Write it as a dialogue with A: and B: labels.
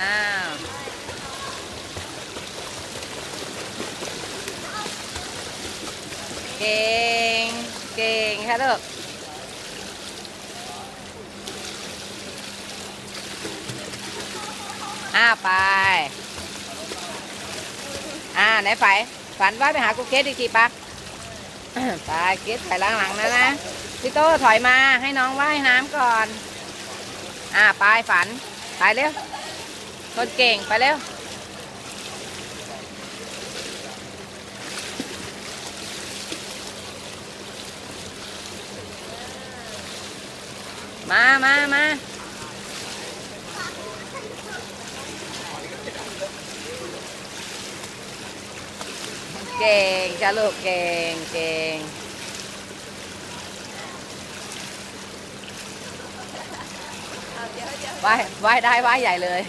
A: อ้าวเก่ง เก่งค่ะลูกอ้าไป อ่าไหนไฟฝันว่าไปหากูเกสอีกทีปะไปเกสไปล้างหลังนะนะ พี่โต้ถอยมาให้น้องว่ายน้ำก่อน อ่าไปฝัน ไปเร็ว คนเก่งไปเร็วมามามาเก่งจ้าลูกเก่งเก่งว่ายว่ายได้ว่ายใหญ่เลย